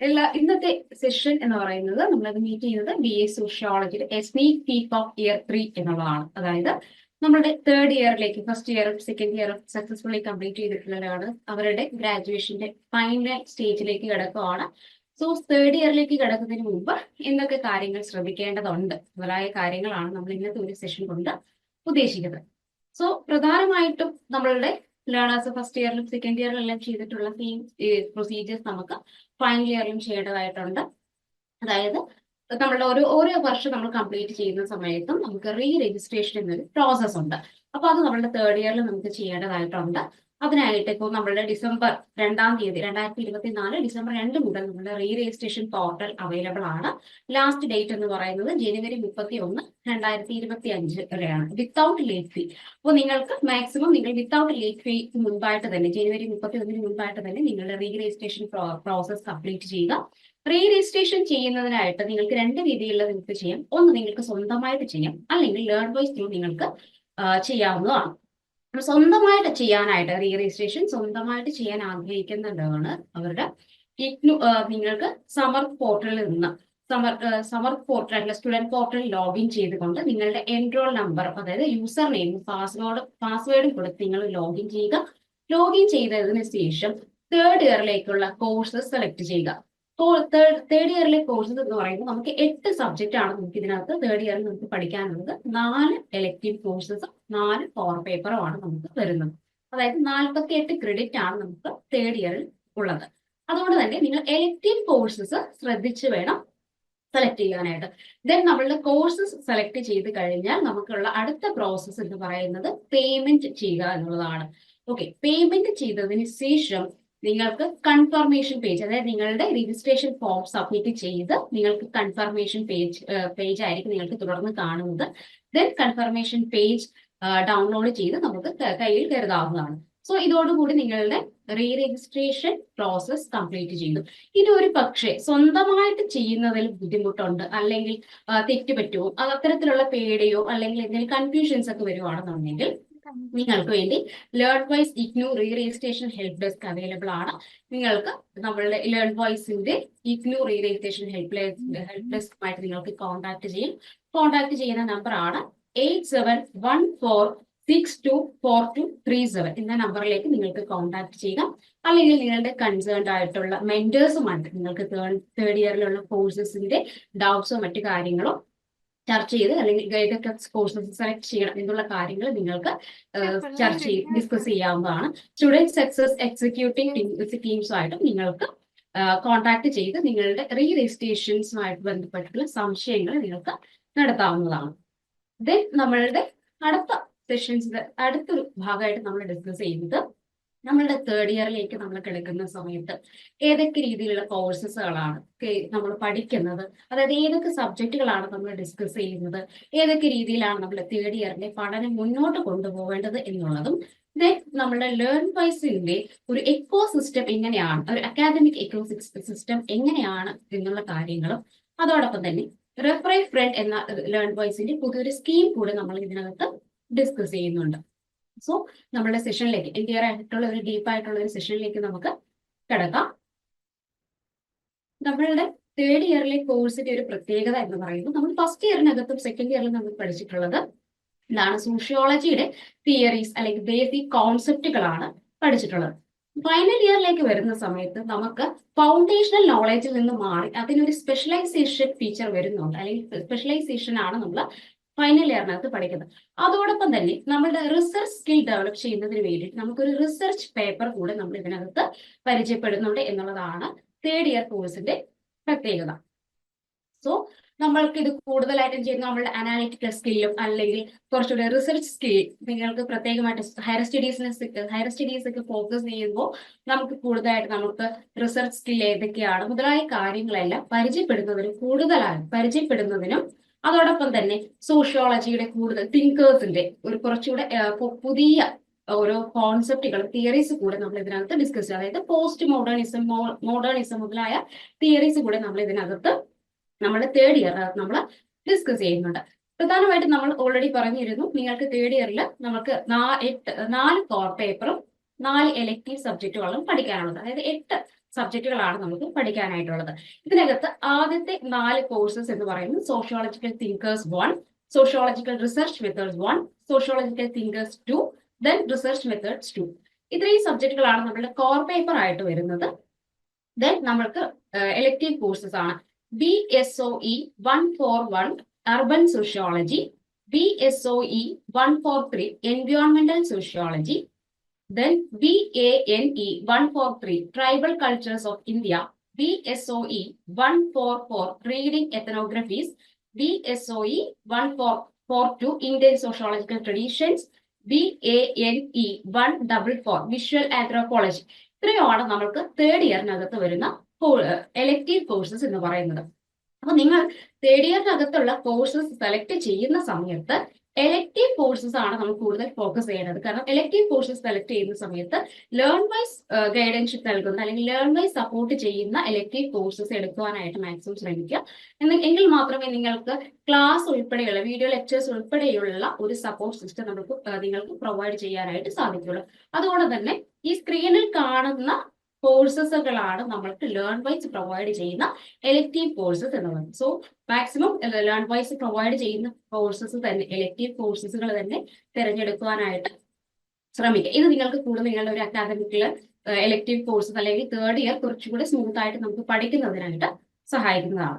എല്ലാ ഇന്നത്തെ സെഷൻ എന്ന് പറയുന്നത് നമ്മളത് മീറ്റ് ചെയ്യുന്നത് B A sociology a sneak peek of year three എന്നുള്ളതാണ്. അതായത് നമ്മുടെ തേർഡ് ഇയറിലേക്ക് ഫസ്റ്റ് ഇയറും സെക്കൻഡ് ഇയറും സക്സസ്ഫുള്ളി കംപ്ലീറ്റ് ചെയ്തിട്ടുള്ളവരാണ്. അവരുടെ ഗ്രാജുവേഷന്റെ ഫൈനൽ സ്റ്റേജിലേക്ക് കിടക്കുകയാണ് സോ തേർഡ് ഇയറിലേക്ക് കിടക്കുന്നതിന് മുമ്പ് എന്തൊക്കെ കാര്യങ്ങൾ ശ്രദ്ധിക്കേണ്ടതുണ്ട്? മുതലായ കാര്യങ്ങളാണ് നമ്മൾ ഇന്നത്തെ ഒരു സെഷൻ കൊണ്ട് ഉദ്ദേശിക്കുന്നത്. സോ പ്രധാനമായിട്ടും നമ്മളുടെ ലേണേഴ്സ് ഫസ്റ്റ് ഇയറിലും സെക്കൻഡ് ഇയറിലും എല്ലാം ചെയ്തിട്ടുള്ള സെയിം പ്രൊസീജിയേഴ്സ് നമുക്ക് ഫൈനൽ ഇയറിലും ചെയ്യേണ്ടതായിട്ടുണ്ട്. അതായത് നമ്മളുടെ ഓരോ ഓരോ വർഷം നമ്മൾ കംപ്ലീറ്റ് ചെയ്യുന്ന സമയത്തും നമുക്ക് റീ രജിസ്ട്രേഷൻ എന്നൊരു പ്രോസസ് ഉണ്ട്. അപ്പൊ അത് നമ്മളുടെ തേർഡ് ഇയറിൽ നമുക്ക് ചെയ്യേണ്ടതായിട്ടുണ്ട്. അതിനായിട്ട് ഇപ്പോൾ നമ്മളുടെ ഡിസംബർ രണ്ടാം തീയതി രണ്ടായിരത്തി ഇരുപത്തി നാല് ഡിസംബർ രണ്ട് മുതൽ നമ്മുടെ റീ രജിസ്ട്രേഷൻ പോർട്ടൽ അവൈലബിൾ ആണ്. ലാസ്റ്റ് ഡേറ്റ് എന്ന് പറയുന്നത് ജനുവരി മുപ്പത്തി ഒന്ന് രണ്ടായിരത്തി ഇരുപത്തി അഞ്ച് വരെയാണ്. വിത്തൗട്ട് ലേറ്റ് ഫീ അപ്പോൾ നിങ്ങൾക്ക് മാക്സിമം നിങ്ങൾ വിത്തൗട്ട് ലേറ്റ് ഫീ മുൻപായിട്ട് തന്നെ ജനുവരി മുപ്പത്തി ഒന്നിന് മുൻപായിട്ട് തന്നെ നിങ്ങളുടെ റീ രജിസ്ട്രേഷൻ പ്രോസസ് കംപ്ലീറ്റ് ചെയ്യുക. റീ രജിസ്ട്രേഷൻ ചെയ്യുന്നതിനായിട്ട് നിങ്ങൾക്ക് രണ്ട് രീതിയിലുള്ള നിങ്ങൾക്ക് ചെയ്യാം. ഒന്ന് നിങ്ങൾക്ക് സ്വന്തമായിട്ട് ചെയ്യാം. അല്ലെങ്കിൽ ലേൺ വൈസ് ത്രൂ നിങ്ങൾക്ക് ചെയ്യാവുന്നതാണ്. സ്വന്തമായിട്ട് ചെയ്യാനായിട്ട് റീ രജിസ്ട്രേഷൻ സ്വന്തമായിട്ട് ചെയ്യാൻ ആഗ്രഹിക്കുന്നുണ്ടാണ് അവരുടെ നിങ്ങൾക്ക് സമർ പോർട്ടലിൽ നിന്ന് സമർ സമർ പോർട്ടൽ അല്ല സ്റ്റുഡന്റ് പോർട്ടൽ ലോഗിൻ ചെയ്തുകൊണ്ട് നിങ്ങളുടെ എൻറോൾ നമ്പർ അതായത് യൂസർ നെയിമും പാസ്വേഡ് പാസ്വേഡും കൊടുത്ത് നിങ്ങൾ ലോഗിൻ ചെയ്യുക. ലോഗിൻ ചെയ്തതിന് ശേഷം തേർഡ് ഇയറിലേക്കുള്ള കോഴ്സ് സെലക്ട് ചെയ്യുക. തേർഡ് ഇയറിലെ കോഴ്സസ് എന്ന് പറയുമ്പോൾ നമുക്ക് എട്ട് സബ്ജക്റ്റ് ആണ് നമുക്ക് ഇതിനകത്ത് തേർഡ് ഇയറിൽ നമുക്ക് പഠിക്കാനുള്ളത്. നാല് എലക്റ്റീവ് കോഴ്സസ് നാല് പവർ പേപ്പറും ആണ് നമുക്ക് വരുന്നത്. അതായത് നാൽപ്പത്തി എട്ട് ക്രെഡിറ്റ് ആണ് നമുക്ക് തേർഡ് ഇയറിൽ ഉള്ളത്. അതുകൊണ്ട് തന്നെ നിങ്ങൾ എലക്റ്റീവ് കോഴ്സസ് ശ്രദ്ധിച്ച് വേണം സെലക്ട് ചെയ്യാനായിട്ട്. ദെൻ നമ്മളുടെ കോഴ്സസ് സെലക്ട് ചെയ്ത് കഴിഞ്ഞാൽ നമുക്കുള്ള അടുത്ത പ്രോസസ്സ് എന്ന് പറയുന്നത് പേയ്മെന്റ് ചെയ്യുക എന്നുള്ളതാണ്. ഓക്കെ പേയ്മെന്റ് ചെയ്തതിന് ശേഷം നിങ്ങൾക്ക് കൺഫർമേഷൻ പേജ് അതായത് നിങ്ങളുടെ രജിസ്ട്രേഷൻ ഫോം സബ്മിറ്റ് ചെയ്ത് നിങ്ങൾക്ക് കൺഫർമേഷൻ പേജ് പേജ് ആയിരിക്കും നിങ്ങൾക്ക് തുടർന്ന് കാണുന്നത്. ദെൻ കൺഫർമേഷൻ പേജ് ഡൗൺലോഡ് ചെയ്ത് നമുക്ക് കയ്യിൽ കരുതാവുന്നതാണ്. സോ ഇതോടുകൂടി നിങ്ങളുടെ റീ രജിസ്ട്രേഷൻ പ്രോസസ് കംപ്ലീറ്റ് ചെയ്യുന്നു ഇത് ഒരു പക്ഷേ സ്വന്തമായിട്ട് ചെയ്യുന്നതിൽ ബുദ്ധിമുട്ടുണ്ട്. അല്ലെങ്കിൽ തെറ്റുപറ്റുമോ അത്തരത്തിലുള്ള പേടിയോ? അല്ലെങ്കിൽ എന്തെങ്കിലും കൺഫ്യൂഷൻസ് ഒക്കെ വരുവാണെന്നുണ്ടെങ്കിൽ നിങ്ങൾക്ക് വേണ്ടി learn wise IGNOU re registration help desk available ആണ്. നിങ്ങൾക്ക് നമ്മളുടെ learn വോയ്സിന്റെ IGNOU re registration help help ഡെസ്കുമായിട്ട് നിങ്ങൾക്ക് കോൺടാക്ട് ചെയ്യും. കോൺടാക്ട് ചെയ്യുന്ന നമ്പർ ആണ് eight seven one four six two four two three seven എന്ന നമ്പറിലേക്ക് നിങ്ങൾക്ക് കോൺടാക്ട് ചെയ്യുക അല്ലെങ്കിൽ നിങ്ങളുടെ കൺസേൺഡ് ആയിട്ടുള്ള മെന്റേഴ്സുമായിട്ട് നിങ്ങൾക്ക് തേർഡ് ഇയറിലുള്ള കോഴ്സസിന്റെ ഡൗട്ട്സോ മറ്റു കാര്യങ്ങളോ ചർച്ച ചെയ്ത് അല്ലെങ്കിൽ ഏതൊക്കെ കോഴ്സസ് സെലക്ട് ചെയ്യണം എന്നുള്ള കാര്യങ്ങൾ നിങ്ങൾക്ക് ചർച്ച ചെയ്ത് ഡിസ്കസ് ചെയ്യാവുന്നതാണ്. സ്റ്റുഡന്റ് സക്സസ് എക്സിക്യൂട്ടീവ് ടീംസുമായിട്ടും നിങ്ങൾക്ക് കോൺടാക്ട് ചെയ്ത് നിങ്ങളുടെ റീ രജിസ്ട്രേഷൻസുമായിട്ട് ബന്ധപ്പെട്ടിട്ടുള്ള സംശയങ്ങൾ നിങ്ങൾക്ക് നടത്താവുന്നതാണ്. ദെൻ നമ്മളുടെ അടുത്ത സെഷൻസ് അടുത്തൊരു ഭാഗമായിട്ട് നമ്മൾ ഡിസ്കസ് ചെയ്യുന്നത് നമ്മളുടെ തേർഡ് ഇയറിലേക്ക് നമ്മൾ കിടക്കുന്ന സമയത്ത് ഏതൊക്കെ രീതിയിലുള്ള കോഴ്സസുകളാണ് നമ്മൾ പഠിക്കുന്നത്? അതായത് ഏതൊക്കെ സബ്ജക്റ്റുകളാണ് നമ്മൾ ഡിസ്കസ് ചെയ്യുന്നത്? ഏതൊക്കെ രീതിയിലാണ് നമ്മൾ തേർഡ് ഇയറിന്റെ പഠനം മുന്നോട്ട് കൊണ്ടുപോകേണ്ടത് എന്നുള്ളതും ദെൻ നമ്മുടെ ലേൺ വൈസിന്റെ ഒരു എക്കോ സിസ്റ്റം എങ്ങനെയാണ് ഒരു അക്കാദമിക് എക്കോ സിസ്റ്റം എങ്ങനെയാണ് എന്നുള്ള കാര്യങ്ങളും അതോടൊപ്പം തന്നെ റെഫറൈ ഫ്രണ്ട് എന്ന ലേൺ വൈസിന്റെ പുതിയൊരു സ്കീം കൂടെ നമ്മൾ ഇതിനകത്ത് ഡിസ്കസ് ചെയ്യുന്നുണ്ട്. സോ നമ്മുടെ സെഷനിലേക്ക് എന്റിയർ ആയിട്ടുള്ള ഒരു ഡീപ്പ് ആയിട്ടുള്ള ഒരു സെഷനിലേക്ക് നമുക്ക് കിടക്കാം. നമ്മളുടെ തേർഡ് ഇയറിലെ കോഴ്സിന്റെ ഒരു പ്രത്യേകത എന്ന് പറയുന്നത് നമ്മൾ ഫസ്റ്റ് ഇയറിനകത്തും സെക്കൻഡ് ഇയറിലും നമ്മൾ പഠിച്ചിട്ടുള്ളത് എന്താണ് സോഷ്യോളജിയുടെ തിയറീസ് അല്ലെങ്കിൽ ബേസിക് കോൺസെപ്റ്റുകളാണ് പഠിച്ചിട്ടുള്ളത്. ഫൈനൽ ഇയറിലേക്ക് വരുന്ന സമയത്ത് നമുക്ക് ഫൗണ്ടേഷണൽ നോളജിൽ നിന്ന് മാറി അതിനൊരു സ്പെഷ്യലൈസേഷൻ ഫീച്ചർ വരുന്നുണ്ട്. അല്ലെങ്കിൽ സ്പെഷ്യലൈസേഷൻ ആണ് നമ്മൾ ഫൈനൽ ഇയറിനകത്ത് പഠിക്കുന്നത്. അതോടൊപ്പം തന്നെ നമ്മളുടെ റിസർച്ച് സ്കിൽ ഡെവലപ്പ് ചെയ്യുന്നതിന് വേണ്ടിയിട്ട് നമുക്കൊരു റിസർച്ച് പേപ്പർ കൂടെ നമ്മൾ ഇതിനകത്ത് പരിചയപ്പെടുന്നുണ്ട് എന്നുള്ളതാണ് തേർഡ് ഇയർ കോഴ്സിന്റെ പ്രത്യേകത. സോ നമ്മൾക്ക് ഇത് കൂടുതലായിട്ടും ചെയ്യുന്ന നമ്മളുടെ അനാലിറ്റിക്കൽ സ്കില്ലും അല്ലെങ്കിൽ കുറച്ചുകൂടെ റിസർച്ച് സ്കിൽ നിങ്ങൾക്ക് പ്രത്യേകമായിട്ട് ഹയർ സ്റ്റഡീസിനെ ഹയർ സ്റ്റഡീസ് ഒക്കെ ഫോക്കസ് ചെയ്യുമ്പോൾ നമുക്ക് കൂടുതലായിട്ട് നമുക്ക് റിസർച്ച് സ്കിൽ ഏതൊക്കെയാണ്? മുതലായ കാര്യങ്ങളെല്ലാം പരിചയപ്പെടുന്നതിനും കൂടുതലായി പരിചയപ്പെടുന്നതിനും അതോടൊപ്പം തന്നെ സോഷ്യോളജിയുടെ കൂടുതൽ തിങ്കേഴ്സിന്റെ ഒരു കുറച്ചുകൂടെ പുതിയ ഓരോ കോൺസെപ്റ്റുകളും തിയറീസ് കൂടെ നമ്മൾ ഇതിനകത്ത് ഡിസ്കസ് ചെയ്യാം അതായത് പോസ്റ്റ് മോഡേണിസം മോഡേണിസം മുതലായ തിയറീസ് കൂടെ നമ്മൾ ഇതിനകത്ത് നമ്മുടെ തേർഡ് ഇയർ നമ്മൾ ഡിസ്കസ് ചെയ്യുന്നുണ്ട്. പ്രധാനമായിട്ടും നമ്മൾ ഓൾറെഡി പറഞ്ഞിരുന്നു നിങ്ങൾക്ക് തേർഡ് ഇയറിൽ നമുക്ക് എട്ട് നാല് കോർ പേപ്പറും നാല് എലക്റ്റീവ് സബ്ജക്റ്റുകളും പഠിക്കാനുള്ളത്. അതായത് എട്ട് സബ്ജക്റ്റുകളാണ് നമുക്ക് പഠിക്കാനായിട്ടുള്ളത്. ഇതിനകത്ത് ആദ്യത്തെ നാല് കോഴ്സസ് എന്ന് പറയുന്നത് sociological thinkers one sociological research methods one sociological thinkers two then research methods two ഇത്രയും സബ്ജക്റ്റുകളാണ് നമ്മുടെ കോർ പേപ്പർ ആയിട്ട് വരുന്നത്. ദെൻ നമ്മൾക്ക് എലക്റ്റീവ് കോഴ്സസ് ആണ്. B S O E one four one urban sociology B S O E one four three എൻവയോൺമെന്റൽ sociology then B A N E one four three tribal cultures of India B S O E one four four reading ethnographies B S O E one four four two Indian sociological traditions B A N E one double four visual anthropology ഇത്രയുമാണ് നമ്മൾക്ക് third ഇയറിനകത്ത് വരുന്ന elective courses എന്ന് പറയുന്നത്. അപ്പൊ നിങ്ങൾ third ഇയറിനകത്തുള്ള courses select ചെയ്യുന്ന സമയത്ത് elective courses ആണ് നമ്മൾ കൂടുതൽ ഫോക്കസ് ചെയ്യേണ്ടത് കാരണം എലക്റ്റീവ് കോഴ്സസ് സെലക്ട് ചെയ്യുന്ന സമയത്ത് ലേൺ വൈസ് ഗൈഡൻഷിപ്പ് നൽകുന്ന അല്ലെങ്കിൽ ലേൺ വൈസ് സപ്പോർട്ട് ചെയ്യുന്ന എലക്റ്റീവ് കോഴ്സസ് എടുക്കുവാനായിട്ട് മാക്സിമം ശ്രമിക്കുക. എന്നെങ്കിൽ മാത്രമേ നിങ്ങൾക്ക് ക്ലാസ് ഉൾപ്പെടെയുള്ള വീഡിയോ ലെക്ചേഴ്സ് ഉൾപ്പെടെയുള്ള ഒരു സപ്പോർട്ട് സിസ്റ്റം നമുക്ക് നിങ്ങൾക്ക് പ്രൊവൈഡ് ചെയ്യാനായിട്ട് സാധിക്കുള്ളൂ അതുകൊണ്ട് തന്നെ ഈ സ്ക്രീനിൽ കാണുന്ന കോഴ്സസുകളാണ് നമ്മൾക്ക് ലേൺ വൈസ് പ്രൊവൈഡ് ചെയ്യുന്ന എലക്റ്റീവ് കോഴ്സസ് എന്ന് പറയുന്നത്. So maximum learn wise provide ചെയ്യുന്ന കോഴ്സസ് തന്നെ എലക്റ്റീവ് കോഴ്സസുകൾ തന്നെ തിരഞ്ഞെടുക്കുവാനായിട്ട് ശ്രമിക്കുക. ഇത് നിങ്ങൾക്ക് കൂടുതൽ നിങ്ങളുടെ ഒരു അക്കാദമിക്കിൽ എലക്റ്റീവ് കോഴ്സസ് അല്ലെങ്കിൽ തേർഡ് ഇയർ കുറച്ചുകൂടി സ്മൂത്ത് ആയിട്ട് നമുക്ക് പഠിക്കുന്നതിനായിട്ട് സഹായിക്കുന്നതാണ്.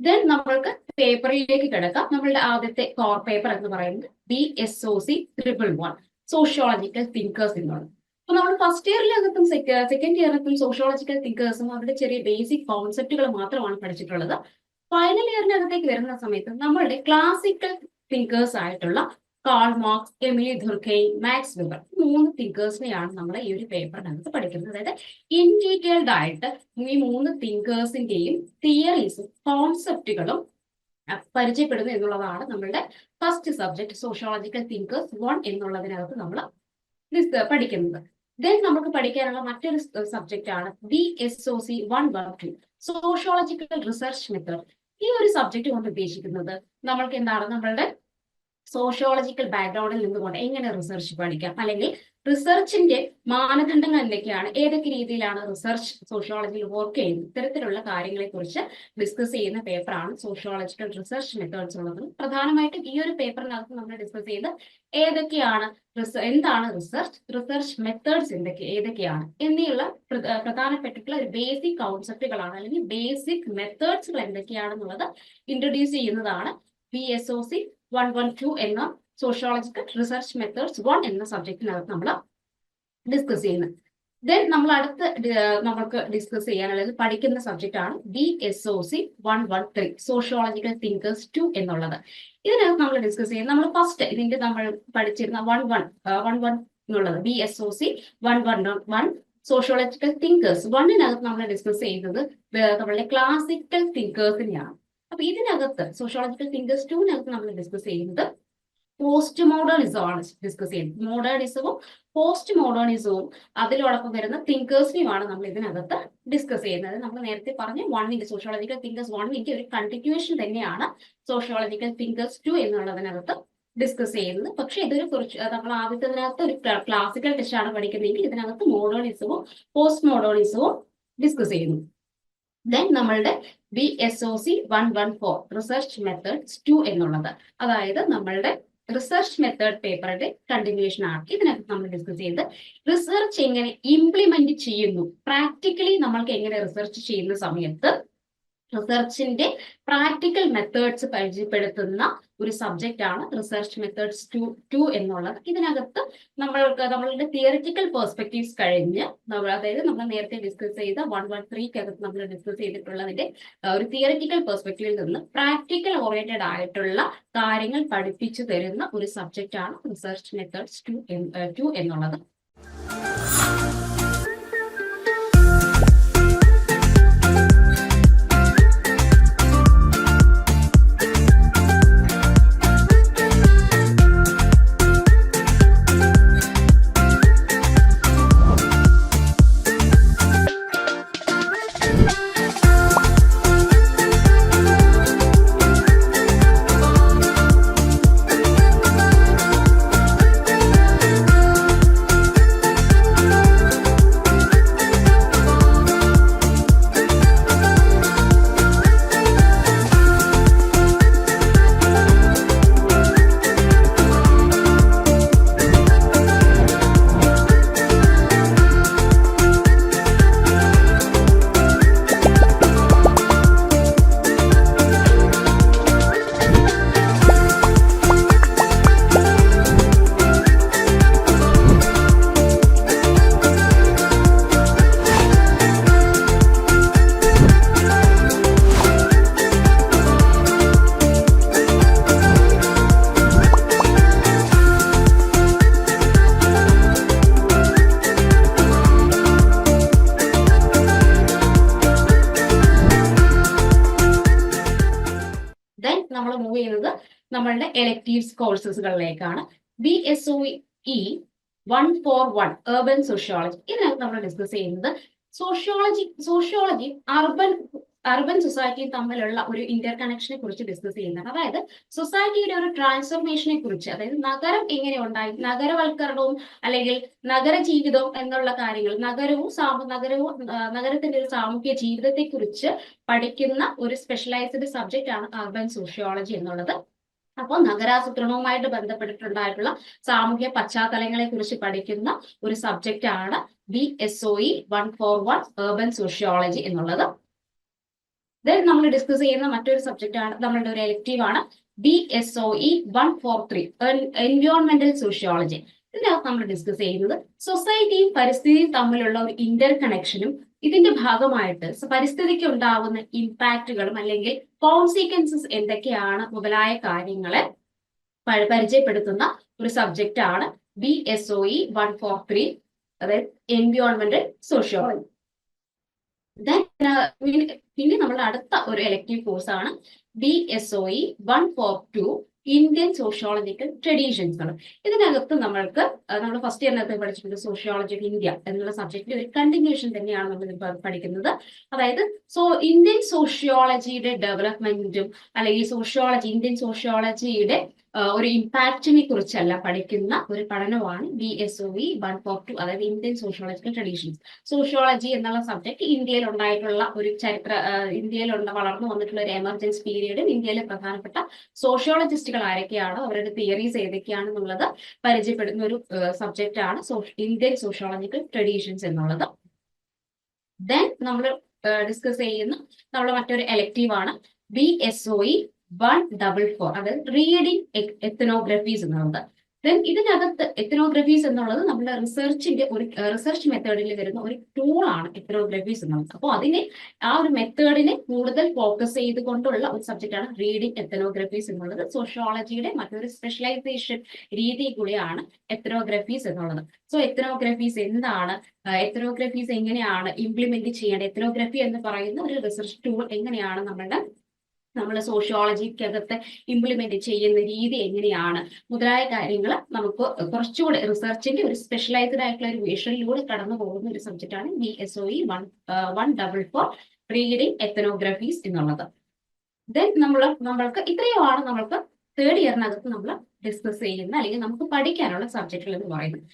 ദെൻ നമ്മൾക്ക് പേപ്പറിലേക്ക് കിടക്കാം. നമ്മളുടെ ആദ്യത്തെ കോർ പേപ്പർ എന്ന് പറയുന്നത് B S O C triple one sociological thinkers എന്നുള്ളത് അപ്പൊ നമ്മൾ ഫസ്റ്റ് ഇയറിലകത്തും സെക്കൻഡ് ഇയറിനകത്തും സോഷ്യോളജിക്കൽ തിങ്കേഴ്സും അവരുടെ ചെറിയ ബേസിക് കോൺസെപ്റ്റുകൾ മാത്രമാണ് പഠിച്ചിട്ടുള്ളത്. ഫൈനൽ ഇയറിനകത്തേക്ക് വരുന്ന സമയത്ത് നമ്മളുടെ ക്ലാസിക്കൽ തിങ്കേഴ്സ് ആയിട്ടുള്ള Karl Marx Emile Durkheim Max Weber മൂന്ന് തിങ്കേഴ്സിനെയാണ് നമ്മൾ ഈ ഒരു പേപ്പറിനകത്ത് പഠിക്കുന്നത്. അതായത് ഇൻ ഡീറ്റെയിൽഡ് ആയിട്ട് ഈ മൂന്ന് തിങ്കേഴ്സിന്റെയും തിയറീസും കോൺസെപ്റ്റുകളും പരിചയപ്പെടുന്നു എന്നുള്ളതാണ് നമ്മളുടെ first subject sociological thinkers one എന്നുള്ളതിനകത്ത് നമ്മൾ പഠിക്കുന്നത്. ദെൻ നമുക്ക് പഠിക്കാനുള്ള മറ്റൊരു സബ്ജക്റ്റ് ആണ് B S O C one one two sociological research method ഈ ഒരു സബ്ജക്റ്റ് കൊണ്ട് ഉദ്ദേശിക്കുന്നത് നമ്മൾക്ക് എന്താണ്? നമ്മളുടെ സോഷ്യോളജിക്കൽ ബാക്ക്ഗ്രൗണ്ടിൽ നിന്നുകൊണ്ട് എങ്ങനെ റിസർച്ച് പഠിക്കാം? അല്ലെങ്കിൽ റിസർച്ചിന്റെ മാനദണ്ഡങ്ങൾ എന്തൊക്കെയാണ് ഏതൊക്കെ രീതിയിലാണ് റിസർച്ച് സോഷ്യോളജിയിൽ വർക്ക് ചെയ്യുന്നത്? ഇത്തരത്തിലുള്ള കാര്യങ്ങളെ കുറിച്ച് ഡിസ്കസ് ചെയ്യുന്ന പേപ്പറാണ് സോഷ്യോളജിക്കൽ റിസർച്ച് മെത്തേഡ്സ് ഉള്ളത്. പ്രധാനമായിട്ടും ഈ ഒരു പേപ്പറിനകത്ത് നമ്മൾ ഡിസ്കസ് ചെയ്ത് ഏതൊക്കെയാണ് എന്താണ് റിസർച്ച് റിസർച്ച് മെത്തേഡ്സ് എന്തൊക്കെ ഏതൊക്കെയാണ് എന്നുള്ള പ്രധാനപ്പെട്ടിട്ടുള്ള ഒരു ബേസിക് കോൺസെപ്റ്റുകളാണ് അല്ലെങ്കിൽ ബേസിക് മെത്തേഡ്സുകൾ എന്തൊക്കെയാണെന്നുള്ളത് ഇൻട്രൊഡ്യൂസ് ചെയ്യുന്നതാണ്. B S O C one one two എന്ന സോഷ്യോളജിക്കൽ റിസർച്ച് മെത്തേഡ്സ് വൺ എന്ന സബ്ജക്റ്റിനകത്ത് നമ്മൾ ഡിസ്കസ് ചെയ്യുന്നത് ദെൻ നമ്മൾ അടുത്ത് നമുക്ക് ഡിസ്കസ് ചെയ്യാനുള്ളത് പഠിക്കുന്ന സബ്ജക്റ്റ് ആണ് B S O C one one three sociological thinkers two എന്നുള്ളത്. ഇതിനകത്ത് നമ്മൾ ഡിസ്കസ് ചെയ്യുന്നത് നമ്മൾ ഫസ്റ്റ് ഇതിന്റെ നമ്മൾ പഠിച്ചിരുന്ന വൺ വൺ വൺ വൺ എന്നുള്ളത് B S O C one one one sociological thinkers വണ്ണിനകത്ത് നമ്മൾ ഡിസ്കസ് ചെയ്യുന്നത് നമ്മളുടെ ക്ലാസിക്കൽ തിങ്കേഴ്സിനെയാണ് അപ്പൊ ഇതിനകത്ത് സോഷ്യോളജിക്കൽ തിങ്കേഴ്സ് ടുവിനകത്ത് നമ്മൾ ഡിസ്കസ് ചെയ്യുന്നത് പോസ്റ്റ് മോഡേണിസം ആണ് ഡിസ്കസ് ചെയ്യുന്നത് മോഡേണിസവും പോസ്റ്റ് മോഡേണിസവും അതിലോടൊപ്പം വരുന്ന തിങ്കേഴ്സിനെയുമാണ് നമ്മൾ ഇതിനകത്ത് ഡിസ്കസ് ചെയ്യുന്നത്. നമ്മൾ നേരത്തെ പറഞ്ഞ വണ്ണിന്റെ സോഷ്യോളജിക്കൽ തിങ്കേഴ്സ് വണ്ണിന്റെ ഒരു കണ്ടിന്യൂവേഷൻ തന്നെയാണ് സോഷ്യോളജിക്കൽ തിങ്കേഴ്സ് ടു എന്നുള്ളതിനകത്ത് ഡിസ്കസ് ചെയ്യുന്നത്. പക്ഷെ ഇതൊരു കുറച്ച് നമ്മൾ ആദ്യത്തിനകത്ത് ഒരു ക്ലാസിക്കൽ ഡിഷാണ് പഠിക്കുന്നതെങ്കിൽ ഇതിനകത്ത് മോഡേണിസവും പോസ്റ്റ് മോഡേണിസവും ഡിസ്കസ് ചെയ്യുന്നു. ദെൻ നമ്മളുടെ B S O C one one four research methods two എന്നുള്ളത്. അതായത് നമ്മളുടെ റിസർച്ച് മെത്തേഡ് പേപ്പറിന്റെ കണ്ടിന്യൂഷൻ ആണ് ഇതിനകത്ത് നമ്മൾ ഡിസ്കസ് ചെയ്ത് റിസർച്ച് എങ്ങനെ ഇംപ്ലിമെന്റ് ചെയ്യുന്നു. പ്രാക്ടിക്കലി നമ്മൾക്ക് എങ്ങനെ റിസർച്ച് ചെയ്യുന്ന സമയത്ത് റിസർച്ചിന്റെ പ്രാക്ടിക്കൽ മെത്തേഡ്സ് പരിചയപ്പെടുത്തുന്ന ഒരു സബ്ജക്റ്റ് ആണ് റിസർച്ച് മെത്തേഡ്സ് ടു ടു എന്നുള്ളത്. ഇതിനകത്ത് നമ്മൾക്ക് നമ്മളുടെ തിയറിറ്റിക്കൽ പെർസ്പെക്റ്റീവ്സ് കഴിഞ്ഞ് നമ്മൾ അതായത് നമ്മൾ നേരത്തെ ഡിസ്കസ് ചെയ്ത വൺ വൺ ത്രീക്കകത്ത് നമ്മൾ ഡിസ്കസ് ചെയ്തിട്ടുള്ളതിന്റെ ഒരു തിയറിറ്റിക്കൽ പെർസ്പെക്റ്റീവിൽ നിന്ന് പ്രാക്ടിക്കൽ ഓറിയന്റഡ് ആയിട്ടുള്ള കാര്യങ്ങൾ പഠിപ്പിച്ചു തരുന്ന ഒരു സബ്ജക്റ്റ് ആണ് റിസർച്ച് മെത്തേഡ്സ് ടു ടു എന്നുള്ളത്. ഫോർ വൺ urban സോഷ്യോളജി ഇതിനകത്ത് നമ്മൾ ഡിസ്കസ് ചെയ്യുന്നത് സോഷ്യോളജി സോഷ്യോളജി അർബൻ അർബൻ സൊസൈറ്റിയും തമ്മിലുള്ള ഒരു ഇന്റർ കണക്ഷനെ കുറിച്ച് ഡിസ്കസ് ചെയ്യുന്നത് അതായത് സൊസൈറ്റിയുടെ ഒരു ട്രാൻസ്ഫോർമേഷനെ കുറിച്ച് അതായത് നഗരം എങ്ങനെ ഉണ്ടായി നഗരവൽക്കരണവും അല്ലെങ്കിൽ നഗര ജീവിതവും എന്നുള്ള കാര്യങ്ങൾ നഗരവും സാമ നഗരവും നഗരത്തിന്റെ ഒരു സാമൂഹ്യ ജീവിതത്തെ കുറിച്ച് പഠിക്കുന്ന ഒരു സ്പെഷ്യലൈസ്ഡ് സബ്ജക്റ്റ് ആണ് അർബൻ സോഷ്യോളജി എന്നുള്ളത്. അപ്പോൾ നഗരാസൂത്രണവുമായിട്ട് ബന്ധപ്പെട്ടിട്ടുണ്ടായിട്ടുള്ള സാമൂഹ്യ പശ്ചാത്തലങ്ങളെ കുറിച്ച് പഠിക്കുന്ന ഒരു സബ്ജക്റ്റ് ആണ് B S O E one four one urban sociology എന്നുള്ളത്. ദെൻ നമ്മൾ ഡിസ്കസ് ചെയ്യുന്ന മറ്റൊരു സബ്ജക്റ്റ് ആണ് നമ്മളുടെ ഒരു എലക്റ്റീവ് ആണ് B S O E one four three എൻവയോൺമെന്റൽ sociology ഇതിനകത്ത് നമ്മൾ ഡിസ്കസ് ചെയ്യുന്നത് സൊസൈറ്റിയും പരിസ്ഥിതിയും തമ്മിലുള്ള ഒരു ഇന്റർ കണക്ഷനും ഇതിന്റെ ഭാഗമായിട്ട് പരിസ്ഥിതിക്ക് ഉണ്ടാവുന്ന ഇമ്പാക്റ്റുകളും അല്ലെങ്കിൽ കോൺസിക്വൻസസ് എന്തൊക്കെയാണ് മുതലായ കാര്യങ്ങളെ പരിചയപ്പെടുത്തുന്ന ഒരു സബ്ജക്റ്റ് ആണ് B S O E one four three അതായത് എൻവിയോൺമെന്റ് സോഷ്യോളജി പിന്നെ നമ്മുടെ അടുത്ത ഒരു എലക്റ്റീവ് കോഴ്സ് ആണ് B S O E one four two Indian sociological traditions ഇതിനകത്ത് നമ്മൾക്ക് നമ്മൾ ഫസ്റ്റ് ഇയറിനകത്ത് പഠിച്ചിട്ടുണ്ട് സോഷ്യോളജി ഓഫ് ഇന്ത്യ എന്നുള്ള സബ്ജക്റ്റിന്റെ ഒരു കണ്ടിന്യൂഷൻ തന്നെയാണ് നമ്മൾ പഠിക്കുന്നത്. അതായത് സോ ഇന്ത്യൻ സോഷ്യോളജിയുടെ ഡെവലപ്മെന്റും അല്ലെങ്കിൽ സോഷ്യോളജി ഇന്ത്യൻ സോഷ്യോളജിയുടെ ഒരു ഇമ്പാക്റ്റിനെ കുറിച്ചല്ല പഠിക്കുന്ന ഒരു പഠനമാണ് B S O V one four two അതായത് ഇന്ത്യൻ സോഷ്യോളജിക്കൽ ട്രഡീഷൻസ് സോഷ്യോളജി എന്നുള്ള സബ്ജക്ട് ഇന്ത്യയിൽ ഉണ്ടായിട്ടുള്ള ഒരു ചരിത്ര ഇന്ത്യയിലുള്ള വളർന്നു വന്നിട്ടുള്ള ഒരു എമർജൻസ് പീരീഡും ഇന്ത്യയിലെ പ്രധാനപ്പെട്ട സോഷ്യോളജിസ്റ്റുകൾ ആരൊക്കെയാണ് അവരുടെ തിയറീസ് ഏതൊക്കെയാണ് എന്നുള്ളത് പരിചയപ്പെടുന്ന ഒരു സബ്ജക്റ്റ് ആണ് ഇന്ത്യൻ സോഷ്യോളജിക്കൽ ട്രഡീഷൻസ് എന്നുള്ളത്. ദെൻ നമ്മൾ ഡിസ്കസ് ചെയ്യുന്ന. നമ്മൾ മറ്റൊരു എലക്റ്റീവ് ആണ് B S O E one double four അതായത് റീഡിങ് എത്തനോഗ്രഫീസ് എന്നുള്ളത്. ദെൻ ഇതിനകത്ത് എത്തനോഗ്രഫീസ് എന്നുള്ളത് നമ്മുടെ റിസർച്ചിന്റെ ഒരു റിസർച്ച് മെത്തേഡിൽ വരുന്ന ഒരു ടൂൾ ആണ് എത്തനോഗ്രഫീസ് എന്നുള്ളത്. അപ്പോൾ അതിനെ ആ ഒരു മെത്തേഡിനെ കൂടുതൽ ഫോക്കസ് ചെയ്തുകൊണ്ടുള്ള ഒരു സബ്ജക്റ്റ് ആണ് റീഡിംഗ് എത്തനോഗ്രഫീസ് എന്നുള്ളത്. സോഷ്യോളജിയുടെ മറ്റൊരു സ്പെഷ്യലൈസേഷൻ രീതി കൂടിയാണ് എത്തനോഗ്രഫീസ് എന്നുള്ളത്. സോ എത്തനോഗ്രഫീസ് എന്താണ്? എത്തനോഗ്രഫീസ് എങ്ങനെയാണ് ഇംപ്ലിമെന്റ് ചെയ്യേണ്ടത്? എത്തനോഗ്രഫി എന്ന് പറയുന്ന ഒരു റിസർച്ച് ടൂൾ എങ്ങനെയാണ് നമ്മുടെ നമ്മൾ സോഷ്യോളജിക്കകത്ത് ഇംപ്ലിമെന്റ് ചെയ്യുന്ന രീതി എങ്ങനെയാണ്? മുതലായ കാര്യങ്ങൾ നമുക്ക് കുറച്ചുകൂടെ റിസർച്ചിന്റെ ഒരു സ്പെഷ്യലൈസ്ഡ് ആയിട്ടുള്ള ഒരു വിഷനിലൂടെ കടന്നു പോകുന്ന ഒരു സബ്ജക്റ്റ് ആണ് B S O E one one double four reading ethnographies എന്നുള്ളത്. ദെൻ നമ്മൾ നമ്മൾക്ക് ഇത്രയുമാണ് നമ്മൾക്ക് തേർഡ് ഇയറിനകത്ത് നമ്മൾ ഡിസ്കസ് ചെയ്യുന്ന അല്ലെങ്കിൽ നമുക്ക് പഠിക്കാനുള്ള സബ്ജക്റ്റുകൾ എന്ന് പറയുന്നത്.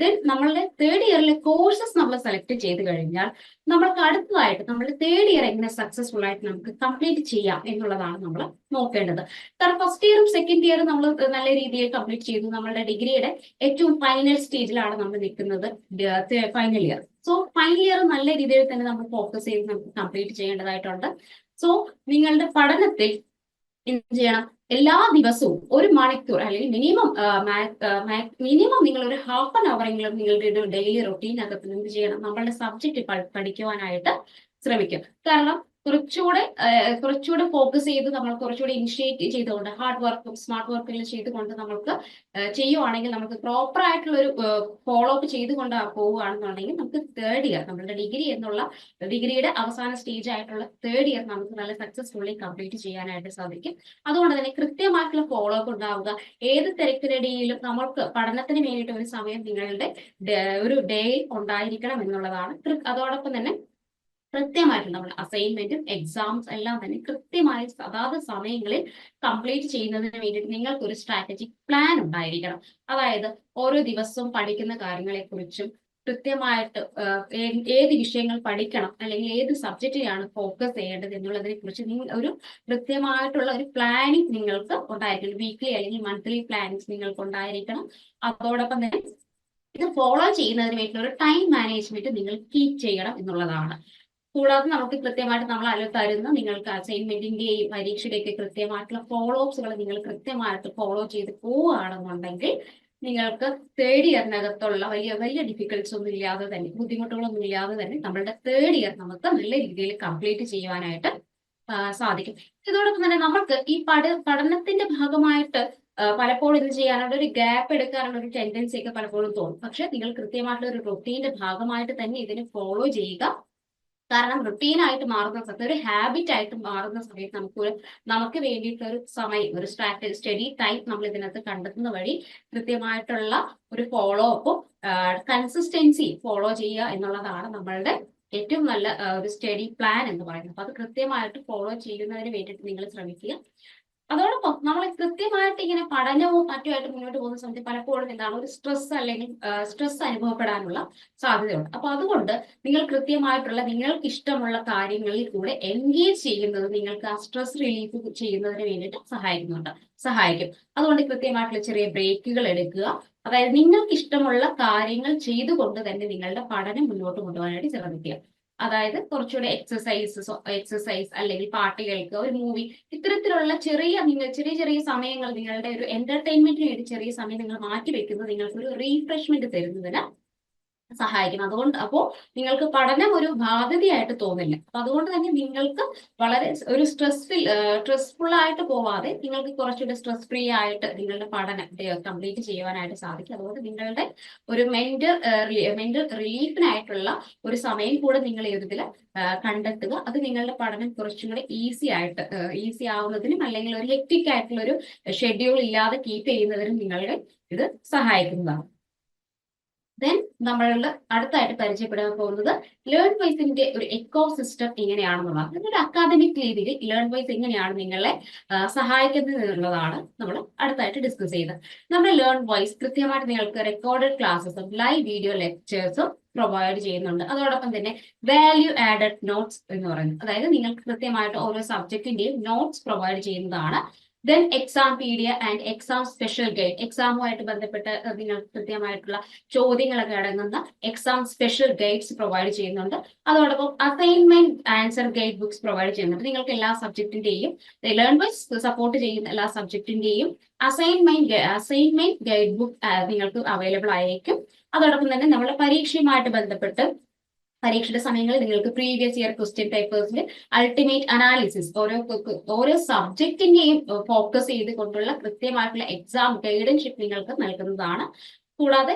ദെൻ നമ്മളുടെ തേർഡ് ഇയറിലെ കോഴ്സസ് നമ്മൾ സെലക്ട് ചെയ്ത് കഴിഞ്ഞാൽ നമ്മൾക്ക് അടുത്തതായിട്ട് നമ്മുടെ തേർഡ് ഇയർ എങ്ങനെ സക്സസ്ഫുൾ ആയിട്ട് നമുക്ക് കംപ്ലീറ്റ് ചെയ്യാം എന്നുള്ളതാണ് നമ്മൾ നോക്കേണ്ടത്. കാരണം ഫസ്റ്റ് ഇയറും സെക്കൻഡ് ഇയറും നമ്മൾ നല്ല രീതിയിൽ കംപ്ലീറ്റ് ചെയ്തു. നമ്മളുടെ ഡിഗ്രിയുടെ ഏറ്റവും ഫൈനൽ സ്റ്റേജിലാണ് നമ്മൾ നിൽക്കുന്നത് final year so final year നല്ല രീതിയിൽ തന്നെ നമ്മൾ ഫോക്കസ് ചെയ്ത് നമുക്ക് കംപ്ലീറ്റ് ചെയ്യേണ്ടതായിട്ടുണ്ട്. സോ നിങ്ങളുടെ പഠനത്തിൽ എന്ത് ചെയ്യണം? എല്ലാ ദിവസവും ഒരു മണിക്കൂർ അല്ലെങ്കിൽ മിനിമം മിനിമം നിങ്ങൾ ഒരു ഹാഫ് ആൻ അവറെങ്കിലും നിങ്ങളുടെ ഒരു ഡെയിലി റൊട്ടീനകത്ത് എന്ത് ചെയ്യണം. നമ്മളുടെ സബ്ജക്റ്റ് പഠിക്കുവാനായിട്ട് ശ്രമിക്കും. കാരണം കുറച്ചുകൂടെ കുറച്ചുകൂടെ ഫോക്കസ് ചെയ്ത് നമ്മൾ കുറച്ചുകൂടെ ഇനിഷ്യേറ്റ് ചെയ്തുകൊണ്ട് ഹാർഡ് വർക്കും സ്മാർട്ട് വർക്കുകൾ ചെയ്തുകൊണ്ട് നമുക്ക് ആ, ചെയ്യുവാണെങ്കിൽ നമുക്ക് പ്രോപ്പർ ആയിട്ടുള്ള ഒരു ഫോളോ അപ്പ് ചെയ്തുകൊണ്ട് പോവുകയാണെന്നുണ്ടെങ്കിൽ നമുക്ക് തേർഡ് ഇയർ നമ്മളുടെ ഡിഗ്രി എന്നുള്ള ഡിഗ്രിയുടെ അവസാന സ്റ്റേജ് ആയിട്ടുള്ള തേർഡ് ഇയർ നമുക്ക് നല്ല സക്സസ്ഫുള്ളി കംപ്ലീറ്റ് ചെയ്യാനായിട്ട് സാധിക്കും. അതുകൊണ്ട് തന്നെ കൃത്യമായിട്ടുള്ള ഫോളോ അപ്പ് ഉണ്ടാവുക. ഏത് തിരക്കിനിടയിലും നമ്മൾക്ക് പഠനത്തിന് വേണ്ടിയിട്ട് ഒരു സമയം നിങ്ങളുടെ ഒരു ഡേ ഉണ്ടായിരിക്കണം എന്നുള്ളതാണ്. അതോടൊപ്പം തന്നെ കൃത്യമായിട്ട് നമ്മൾ അസൈൻമെന്റും എക്സാംസ് എല്ലാം തന്നെ കൃത്യമായ അതാത് സമയങ്ങളിൽ കംപ്ലീറ്റ് ചെയ്യുന്നതിന് വേണ്ടിയിട്ട് നിങ്ങൾക്ക് ഒരു സ്ട്രാറ്റജിക് പ്ലാൻ ഉണ്ടായിരിക്കണം. അതായത് ഓരോ ദിവസവും പഠിക്കുന്ന കാര്യങ്ങളെ കുറിച്ചും കൃത്യമായിട്ട് ഏത് വിഷയങ്ങൾ പഠിക്കണം അല്ലെങ്കിൽ ഏത് സബ്ജക്റ്റിലാണ് ഫോക്കസ് ചെയ്യേണ്ടത് എന്നുള്ളതിനെ കുറിച്ച് നിങ്ങൾ ഒരു കൃത്യമായിട്ടുള്ള ഒരു പ്ലാനിങ് നിങ്ങൾക്ക് ഉണ്ടായിരിക്കണം. വീക്ക്ലി അല്ലെങ്കിൽ മന്ത്ലി പ്ലാനിങ്സ് നിങ്ങൾക്ക് ഉണ്ടായിരിക്കണം അതോടൊപ്പം തന്നെ ഇത് ഫോളോ ചെയ്യുന്നതിന് വേണ്ടിയിട്ടുള്ള ഒരു ടൈം മാനേജ്മെന്റ് നിങ്ങൾ കീപ്പ് ചെയ്യണം എന്നുള്ളതാണ്. കൂടാതെ നമുക്ക് കൃത്യമായിട്ട് നമ്മൾ അതിൽ തരുന്ന നിങ്ങൾക്ക് അസൈൻമെന്റിന്റെയും പരീക്ഷയുടെയൊക്കെ കൃത്യമായിട്ടുള്ള ഫോളോ അപ്സുകൾ നിങ്ങൾ കൃത്യമായിട്ട് ഫോളോ ചെയ്ത് പോവുകയാണെന്നുണ്ടെങ്കിൽ നിങ്ങൾക്ക് തേർഡ് ഇയറിനകത്തുള്ള വലിയ വലിയ ഡിഫിക്കൽട്സ് ഒന്നും ഇല്ലാതെ തന്നെ ബുദ്ധിമുട്ടുകളൊന്നും ഇല്ലാതെ തന്നെ നമ്മളുടെ തേർഡ് ഇയർ നമുക്ക് നല്ല രീതിയിൽ കംപ്ലീറ്റ് ചെയ്യുവാനായിട്ട് സാധിക്കും. ഇതോടൊപ്പം തന്നെ നമുക്ക് ഈ പഠ പഠനത്തിന്റെ ഭാഗമായിട്ട് പലപ്പോഴും ഇത് ചെയ്യാനുള്ള ഒരു ഗ്യാപ്പ് എടുക്കാനുള്ള ഒരു ടെൻഡൻസി ഒക്കെ പലപ്പോഴും തോന്നും. പക്ഷെ നിങ്ങൾ കൃത്യമായിട്ടുള്ള ഒരു റൊട്ടീന്റെ ഭാഗമായിട്ട് തന്നെ ഇതിനെ ഫോളോ ചെയ്യുക. കാരണം റുട്ടീൻ ആയിട്ട് മാറുന്ന സമയത്ത് ഒരു ഹാബിറ്റ് ആയിട്ട് മാറുന്ന സമയത്ത് നമുക്ക് നമുക്ക് വേണ്ടിയിട്ടുള്ള ഒരു സമയം ഒരു സ്ട്രാറ്റജി സ്റ്റഡി ടൈം നമ്മൾ ഇതിനകത്ത് കണ്ടെത്തുന്ന വഴി കൃത്യമായിട്ടുള്ള ഒരു ഫോളോ അപ്പും കൺസിസ്റ്റൻസി ഫോളോ ചെയ്യുക എന്നുള്ളതാണ് നമ്മളുടെ ഏറ്റവും നല്ല ഒരു സ്റ്റഡി പ്ലാൻ എന്ന് പറയുന്നത്. അപ്പൊ അത് കൃത്യമായിട്ട് ഫോളോ ചെയ്യുന്നതിന് വേണ്ടിയിട്ട് നിങ്ങൾ ശ്രമിക്കുക. അതോടൊപ്പം നമ്മൾ കൃത്യമായിട്ട് ഇങ്ങനെ പഠനവും മറ്റുമായിട്ട് മുന്നോട്ട് പോകുന്ന സമയത്ത് പലപ്പോഴും എന്താണ് ഒരു സ്ട്രെസ് അല്ലെങ്കിൽ സ്ട്രെസ് അനുഭവപ്പെടാനുള്ള സാധ്യതയുണ്ട്. അപ്പൊ അതുകൊണ്ട് നിങ്ങൾ കൃത്യമായിട്ടുള്ള നിങ്ങൾക്ക് ഇഷ്ടമുള്ള കാര്യങ്ങളിൽ കൂടെ എൻഗേജ് ചെയ്യുന്നത് നിങ്ങൾക്ക് ആ സ്ട്രെസ് റിലീഫ് ചെയ്യുന്നതിന് വേണ്ടിയിട്ട് സഹായിക്കുന്നുണ്ട് സഹായിക്കും. അതുകൊണ്ട് കൃത്യമായിട്ടുള്ള ചെറിയ ബ്രേക്കുകൾ എടുക്കുക. അതായത് നിങ്ങൾക്ക് ഇഷ്ടമുള്ള കാര്യങ്ങൾ ചെയ്തുകൊണ്ട് തന്നെ നിങ്ങളുടെ പഠനം മുന്നോട്ട് കൊണ്ടുപോകാനായിട്ട് ശ്രമിക്കുക. അതായത് കുറച്ചുകൂടെ എക്സസൈസ് എക്സസൈസ് അല്ലെങ്കിൽ പാട്ട് കേൾക്കുക ഒരു മൂവി ഇത്തരത്തിലുള്ള ചെറിയ നിങ്ങൾ ചെറിയ ചെറിയ സമയങ്ങൾ നിങ്ങളുടെ ഒരു എന്റർടൈൻമെന്റിന് വേണ്ടി ചെറിയ സമയം നിങ്ങൾ മാറ്റി വെക്കുന്നത് നിങ്ങൾക്ക് ഒരു റീഫ്രഷ്മെന്റ് തരുന്നതിന് സഹായിക്കും അതുകൊണ്ട് അപ്പോൾ നിങ്ങൾക്ക് പഠനം ഒരു ബാധ്യതയായിട്ട് തോന്നില്ല. അപ്പൊ അതുകൊണ്ട് തന്നെ നിങ്ങൾക്ക് വളരെ ഒരു സ്ട്രെസ്ഫിൽ സ്ട്രെസ്ഫുൾ ആയിട്ട് പോവാതെ നിങ്ങൾക്ക് കുറച്ചുകൂടെ സ്ട്രെസ് ഫ്രീ ആയിട്ട് നിങ്ങളുടെ പഠനം കംപ്ലീറ്റ് ചെയ്യുവാനായിട്ട് സാധിക്കും. അതുകൊണ്ട് നിങ്ങളുടെ ഒരു മെന്റൽ മെന്റൽ റിലീഫിനായിട്ടുള്ള ഒരു സമയം കൂടെ നിങ്ങൾ ഇതിൽ കണ്ടെത്തുക. അത് നിങ്ങളുടെ പഠനം കുറച്ചും കൂടെ ഈസി ആയിട്ട് ഈസി ആവുന്നതിനും അല്ലെങ്കിൽ ഒരു ഹെക്റ്റിക് ആയിട്ടുള്ള ഒരു ഷെഡ്യൂൾ ഇല്ലാതെ കീപ്പ് ചെയ്യുന്നതിനും നിങ്ങളുടെ ഇത് സഹായിക്കുന്നതാണ്. ദെൻ നമ്മൾ അടുത്തായിട്ട് പരിചയപ്പെടാൻ പോകുന്നത് ലേൺ വൈസിന്റെ ഒരു എക്കോ സിസ്റ്റം എങ്ങനെയാണെന്നുള്ളതാണ് നിങ്ങളുടെ അക്കാദമിക് രീതിയിൽ ലേൺ വൈസ് എങ്ങനെയാണ് നിങ്ങളെ സഹായിക്കുന്നത് എന്നുള്ളതാണ് നമ്മൾ അടുത്തായിട്ട് ഡിസ്കസ് ചെയ്തത്. നമ്മുടെ ലേൺ വൈസ് കൃത്യമായിട്ട് നിങ്ങൾക്ക് റെക്കോർഡഡ് ക്ലാസ്സസും ലൈവ് വീഡിയോ ലെക്ചേഴ്സും പ്രൊവൈഡ് ചെയ്യുന്നുണ്ട്. അതോടൊപ്പം തന്നെ വാല്യൂ ആഡഡ് നോട്ട്സ് എന്ന് പറയുന്നത്. അതായത് നിങ്ങൾക്ക് കൃത്യമായിട്ട് ഓരോ സബ്ജക്റ്റിന്റെയും നോട്ട്സ് പ്രൊവൈഡ് ചെയ്യുന്നതാണ് then exam P D and exam special guide എക്സാമുമായിട്ട് ബന്ധപ്പെട്ട് കൃത്യമായിട്ടുള്ള ചോദ്യങ്ങളൊക്കെ അടങ്ങുന്ന എക്സാം സ്പെഷ്യൽ ഗൈഡ്സ് പ്രൊവൈഡ് ചെയ്യുന്നുണ്ട്. അതോടൊപ്പം assignment answer guide books provide ചെയ്യുന്നുണ്ട്. നിങ്ങൾക്ക് എല്ലാ സബ്ജക്റ്റിന്റെയും ലേൺ വൈസ് സപ്പോർട്ട് ചെയ്യുന്ന എല്ലാ സബ്ജക്റ്റിന്റെയും അസൈൻമെന്റ് അസൈൻമെന്റ് ഗൈഡ് ബുക്ക് നിങ്ങൾക്ക് അവൈലബിൾ ആയിരിക്കും അതോടൊപ്പം തന്നെ നമ്മുടെ പരീക്ഷയുമായിട്ട് ബന്ധപ്പെട്ട് പരീക്ഷയുടെ സമയങ്ങളിൽ നിങ്ങൾക്ക് പ്രീവിയസ് ഇയർ ക്വസ്റ്റ്യൻ പേപ്പേഴ്സിന്റെ അൾട്ടിമേറ്റ് അനാലിസിസ് ഓരോ ഓരോ സബ്ജക്റ്റിന്റെയും ഫോക്കസ് ചെയ്തുകൊണ്ടുള്ള കൃത്യമായിട്ടുള്ള എക്സാം ഗൈഡൻഷിപ്പ് നിങ്ങൾക്ക് നൽകുന്നതാണ്. കൂടാതെ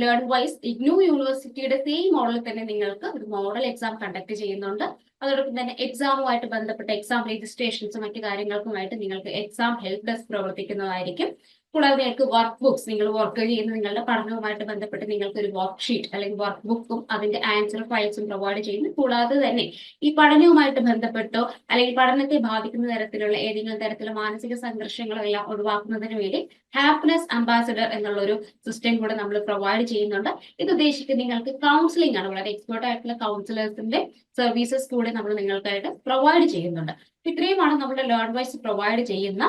ലേൺ വൈസ് ഇഗ്നു യൂണിവേഴ്സിറ്റിയുടെ സെയിം മോഡലിൽ തന്നെ നിങ്ങൾക്ക് ഒരു മോഡൽ എക്സാം കണ്ടക്ട് ചെയ്യുന്നുണ്ട്. അതോടൊപ്പം തന്നെ എക്സാമുമായിട്ട് ബന്ധപ്പെട്ട എക്സാം രജിസ്ട്രേഷൻസും മറ്റു കാര്യങ്ങൾക്കുമായിട്ട് നിങ്ങൾക്ക് എക്സാം ഹെൽപ് ഡെസ്ക് പ്രവർത്തിക്കുന്നതായിരിക്കും. കൂടാതെ നിങ്ങൾക്ക് വർക്ക് ബുക്സ് നിങ്ങൾ വർക്ക് ചെയ്യുന്ന നിങ്ങളുടെ പഠനവുമായിട്ട് ബന്ധപ്പെട്ട് നിങ്ങൾക്ക് ഒരു വർക്ക് ഷീറ്റ് അല്ലെങ്കിൽ വർക്ക് ബുക്കും അതിന്റെ ആൻസർ ഫയൽസും പ്രൊവൈഡ് ചെയ്യുന്നു. കൂടാതെ തന്നെ ഈ പഠനവുമായിട്ട് ബന്ധപ്പെട്ടോ അല്ലെങ്കിൽ പഠനത്തെ ബാധിക്കുന്ന തരത്തിലുള്ള ഏതെങ്കിലും തരത്തിലുള്ള മാനസിക സംഘർഷങ്ങളോ എല്ലാം ഒഴിവാക്കുന്നതിന് വേണ്ടി ഹാപ്പിനെസ് അംബാസിഡർ എന്നുള്ള ഒരു സിസ്റ്റം കൂടെ നമ്മൾ പ്രൊവൈഡ് ചെയ്യുന്നുണ്ട്. ഇത് ഉദ്ദേശിക്കുന്നത് നിങ്ങൾക്ക് കൗൺസിലിംഗ് ആണ്. വളരെ എക്സ്പേർട്ട് ആയിട്ടുള്ള കൗൺസിലേഴ്സിന്റെ സർവീസസ് കൂടെ നമ്മൾ നിങ്ങൾക്കായിട്ട് പ്രൊവൈഡ് ചെയ്യുന്നുണ്ട്. ഇത്രയുമാണ് നമ്മുടെ ലേൺ വൈസ് പ്രൊവൈഡ് ചെയ്യുന്ന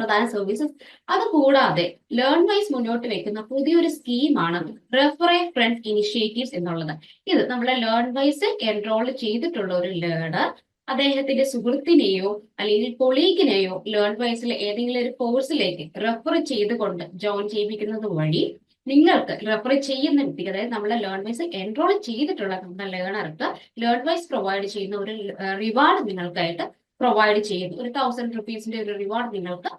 പ്രധാന സർവീസസ് അത് കൂടാതെ ലേൺ വൈസ് മുന്നോട്ട് വെക്കുന്ന പുതിയൊരു സ്കീമാണ് റെഫർ എ ഫ്രണ്ട് ഇനിഷ്യേറ്റീവ്സ് എന്നുള്ളത്. ഇത് നമ്മളെ ലേൺ വൈസ് എൻറോൾ ചെയ്തിട്ടുള്ള ഒരു ലേണർ അദ്ദേഹത്തിന്റെ സുഹൃത്തിനെയോ അല്ലെങ്കിൽ കൊളീഗിനെയോ ലേൺ വൈസിൽ ഏതെങ്കിലും ഒരു കോഴ്സിലേക്ക് റെഫർ ചെയ്തുകൊണ്ട് ജോയിൻ ചെയ്യിപ്പിക്കുന്നത് വഴി നിങ്ങൾക്ക് റെഫർ ചെയ്യുന്ന വ്യക്തിക്ക് അതായത് നമ്മളെ ലേൺ വൈസ് എൻറോൾ ചെയ്തിട്ടുള്ള നമ്മുടെ ലേണർക്ക് ലേൺ വൈസ് പ്രൊവൈഡ് ചെയ്യുന്ന ഒരു റിവാർഡ് നിങ്ങൾക്കായിട്ട് പ്രൊവൈഡ് ചെയ്യുന്നു ഒരു തൗസൻഡ് റുപ്പീസിന്റെ ഒരു റിവാർഡ് നിങ്ങൾക്ക്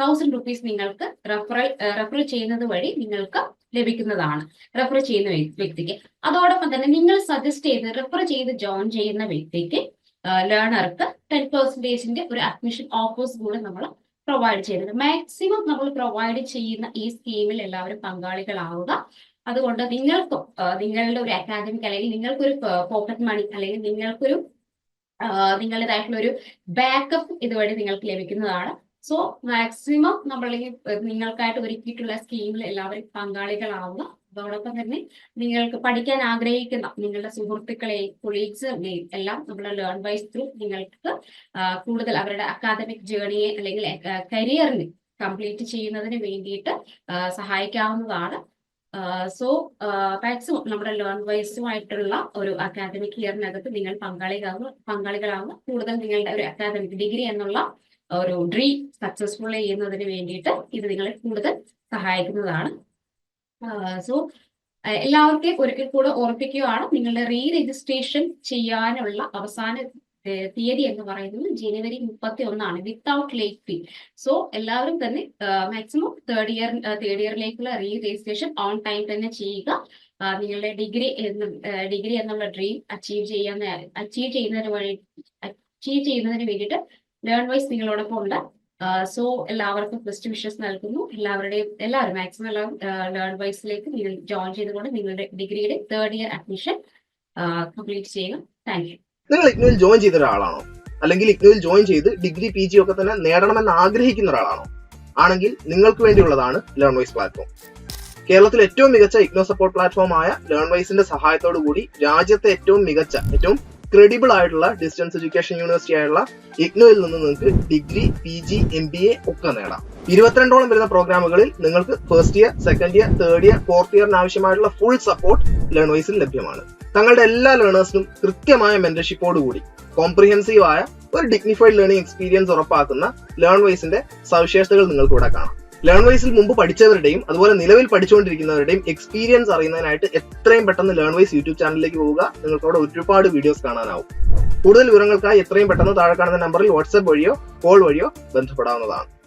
തൗസൻഡ് റുപ്പീസ് നിങ്ങൾക്ക് റെഫറൽ റെഫർ ചെയ്യുന്നത് വഴി നിങ്ങൾക്ക് ലഭിക്കുന്നതാണ്. റെഫർ ചെയ്യുന്ന വ്യക്തിക്ക്. അതോടൊപ്പം തന്നെ നിങ്ങൾ സജസ്റ്റ് ചെയ്ത് റെഫർ ചെയ്ത് ജോയിൻ ചെയ്യുന്ന വ്യക്തിക്ക് ലേണർക്ക് ടെൻ പെർസെന്റേജിന്റെ ഒരു അഡ്മിഷൻ ഓഫേഴ്സ് കൂടെ നമ്മൾ പ്രൊവൈഡ് ചെയ്യുന്നത്. മാക്സിമം നമ്മൾ പ്രൊവൈഡ് ചെയ്യുന്ന ഈ സ്കീമിൽ എല്ലാവരും പങ്കാളികളാവുക. അതുകൊണ്ട് നിങ്ങൾക്കും നിങ്ങളുടെ ഒരു അക്കാദമിക് അല്ലെങ്കിൽ നിങ്ങൾക്കൊരു പോക്കറ്റ് മണി അല്ലെങ്കിൽ നിങ്ങൾക്കൊരു നിങ്ങളുടേതായിട്ടുള്ള ഒരു ബാക്കപ്പ് ഇതുവഴി നിങ്ങൾക്ക് ലഭിക്കുന്നതാണ്. സോ മാക്സിമം നമ്മൾ നിങ്ങൾക്കായിട്ട് ഒരുക്കിയിട്ടുള്ള സ്കീമിൽ എല്ലാവരും പങ്കാളികളാവുക. അതോടൊപ്പം തന്നെ നിങ്ങൾക്ക് പഠിക്കാൻ ആഗ്രഹിക്കുന്ന നിങ്ങളുടെ സുഹൃത്തുക്കളെയും കൊളീഗ്സിനെയും എല്ലാം നമ്മുടെ ലേൺ വൈസ് ത്രൂ നിങ്ങൾക്ക് കൂടുതൽ അവരുടെ അക്കാദമിക് ജേണിയെ അല്ലെങ്കിൽ കരിയറിന് കംപ്ലീറ്റ് ചെയ്യുന്നതിന് വേണ്ടിയിട്ട് സഹായിക്കാവുന്നതാണ്. സോ മാക്സിമം നമ്മുടെ ലേൺ വൈസുമായിട്ടുള്ള ഒരു അക്കാദമിക് ഇയറിനകത്ത് നിങ്ങൾ പങ്കാളികളാവുക പങ്കാളികളാവുക കൂടുതൽ നിങ്ങളുടെ ഒരു അക്കാദമിക് ഡിഗ്രി എന്നുള്ള ഒരു ഡ്രീം സക്സസ്ഫുൾ ചെയ്യുന്നതിന് വേണ്ടിയിട്ട് ഇത് നിങ്ങളെ കൂടുതൽ സഹായിക്കുന്നതാണ്. സോ എല്ലാവർക്കും ഒരിക്കൽ കൂടെ ഓർപ്പിക്കുകയാണ് നിങ്ങളുടെ റീ രജിസ്ട്രേഷൻ ചെയ്യാനുള്ള അവസാന തീയതി എന്ന് പറയുന്നത് ജനുവരി മുപ്പത്തി ഒന്നാണ് വിത്തൗട്ട് ലേറ്റ് ഫീ സോ എല്ലാവരും തന്നെ മാക്സിമം തേർഡ് ഇയർ തേർഡ് ഇയറിലേക്കുള്ള റീ രജിസ്ട്രേഷൻ ഓൺ ടൈം തന്നെ ചെയ്യുക. നിങ്ങളുടെ ഡിഗ്രി എന്ന ഡിഗ്രി എന്നുള്ള ഡ്രീം അച്ചീവ് ചെയ്യാൻ അച്ചീവ് ചെയ്യുന്നതിന് വഴി അച്ചീവ് ചെയ്യുന്നതിന് വേണ്ടിയിട്ട് ലേൺ വൈസ് നിങ്ങളോടൊപ്പം ഉണ്ട്. സോ എല്ലാവർക്കും ബെസ്റ്റ് വിഷസ് നൽകുന്നു. എല്ലാവരുടെയും എല്ലാവരും മാക്സിമം എല്ലാവരും ലേൺ വൈസിലേക്ക് നിങ്ങൾ ജോയിൻ ചെയ്തുകൊണ്ട് നിങ്ങളുടെ ഡിഗ്രിയുടെ തേർഡ് ഇയർ അഡ്മിഷൻ കംപ്ലീറ്റ് ചെയ്യുക. താങ്ക് യു നിങ്ങൾ ഇഗ്നുവിൽ ജോയിൻ ചെയ്ത ഒരാളാണോ? അല്ലെങ്കിൽ ഇഗ്നുവിൽ ജോയിൻ ചെയ്ത് ഡിഗ്രി പി ജി ഒക്കെ തന്നെ നേടണമെന്ന് ആഗ്രഹിക്കുന്ന ഒരാളാണോ? ആണെങ്കിൽ നിങ്ങൾക്ക് വേണ്ടിയുള്ളതാണ് ലേൺ വൈസ് പ്ലാറ്റ്ഫോം. കേരളത്തിലെ ഏറ്റവും മികച്ച ഇഗ്നോ സപ്പോർട്ട് പ്ലാറ്റ്ഫോം ആയ ലേൺ വൈസിന്റെ സഹായത്തോടു കൂടി രാജ്യത്തെ ഏറ്റവും മികച്ച ഏറ്റവും ക്രെഡിബിൾ ആയിട്ടുള്ള ഡിസ്റ്റൻസ് എഡ്യൂക്കേഷൻ യൂണിവേഴ്സിറ്റി ആയിട്ടുള്ള ഇഗ്നോയിൽ നിന്ന് നിങ്ങൾക്ക് degree P G M B A ഒക്കെ നേടാം. ഇരുപത്തിരണ്ടോളം വരുന്ന പ്രോഗ്രാമുകളിൽ നിങ്ങൾക്ക് first year second year third year fourth ഇയറിന് ആവശ്യമായിട്ടുള്ള ഫുൾ സപ്പോർട്ട് ലേൺ വൈസിൽ ലഭ്യമാണ്. തങ്ങളുടെ എല്ലാ ലേണേഴ്സിനും കൃത്യമായ മെന്റർഷിപ്പോട് കൂടി കോംപ്രിഹെൻസീവ് ആയ ഒരു ഡിഗ്നിഫൈഡ് ലേണിംഗ് എക്സ്പീരിയൻസ് ഉറപ്പാക്കുന്ന ലേൺ വൈസിന്റെ സവിശേഷതകൾ നിങ്ങൾക്ക് ഇവിടെ കാണാം. ലേൺ വൈസിൽ മുമ്പ് പഠിച്ചവരുടെയും അതുപോലെ നിലവിൽ പഠിച്ചുകൊണ്ടിരിക്കുന്നവരുടെയും എക്സ്പീരിയൻസ് അറിയുന്നതിനായിട്ട് എത്രയും പെട്ടെന്ന് ലേൺ വൈസ് യൂട്യൂബ് ചാനലിലേക്ക് പോവുക. നിങ്ങൾക്ക് അവിടെ ഒരുപാട് വീഡിയോസ് കാണാനാവും. കൂടുതൽ വിവരങ്ങൾക്കായി എത്രയും പെട്ടെന്ന് താഴെ കാണുന്ന നമ്പറിൽ വാട്സ്ആപ്പ് വഴിയോ കോൾ വഴിയോ ബന്ധപ്പെടാവുന്നതാണ്.